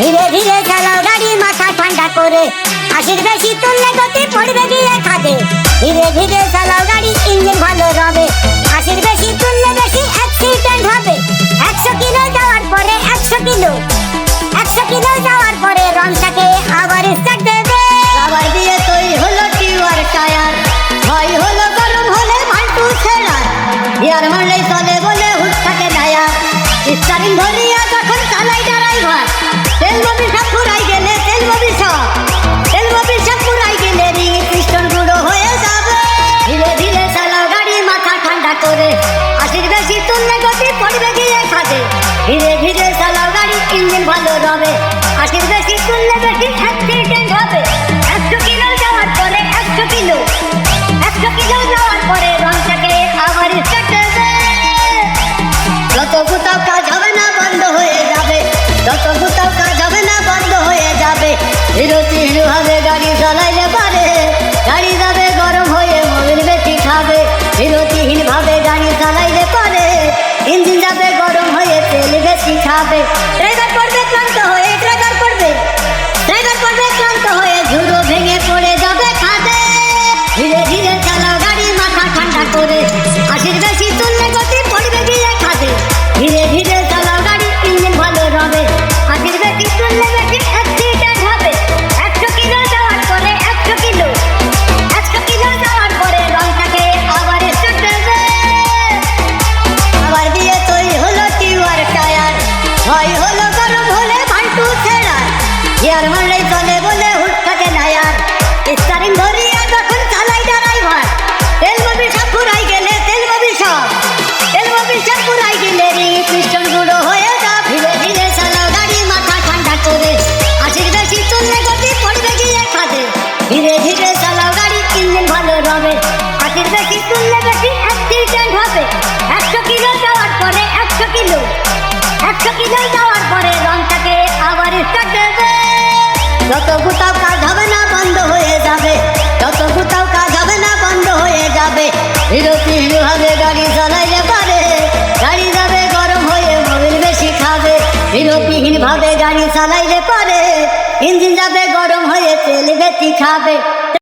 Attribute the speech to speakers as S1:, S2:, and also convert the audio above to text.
S1: ধীরে ধীরে চালাও গাড়ি মাথা ঠান্ডা করে। আশির বেশি তুললে গতি পড়বে গিয়ে খাদে। ধীরে ধীরে চালাও গাড়ি, ইঞ্জিন ভালো রবে। আশির বেশি তুললে বেশি অ্যাক্সিডেন্ট হবে। একশো কিলো যাওয়ার পরে একশো কিলো। একশো কিলো যাওয়ার পরে রনটাকে আবার স্টার্ট দেবে।
S2: আবার দিয়ে তৈরি হলো টিউয়ার টায়ার। ভয় হলো গরম হলে ভাল্টু ছেড়া গিয়ার মারলেই চলে বলে হুট থাকে ডায়ার স্টারিং ধরিয়া করে আশির বেশি তুললে গতি পড়বে গিয়ে খাদে ধীরে ধীরে চালাও গাড়ি, ইঞ্জিন ভালো রবে। আশির বেশি তুললে বেশি অ্যাক্সিডেন্ট হবে। তেল বেশি ধীরে ধীরে গাড়ি ভালো হবে। একশো কিলো যাওয়ার পরে একশো কিলো একশো কিলো যত কোথাও কাজ হবে না বন্ধ হয়ে যাবে যত কোথাও কাজ হবে না বন্ধ হয়ে যাবে বিরতিহীন ভাবে গাড়ি চালাইলে পারে, গাড়ি যাবে, গরম হয়ে মোবিল বেশি খাবে, বিরতিহীন ভাবে গাড়ি চালাইলে পারে, ইঞ্জিন যাবে, গরম হয়ে তেল বেশি খাবে।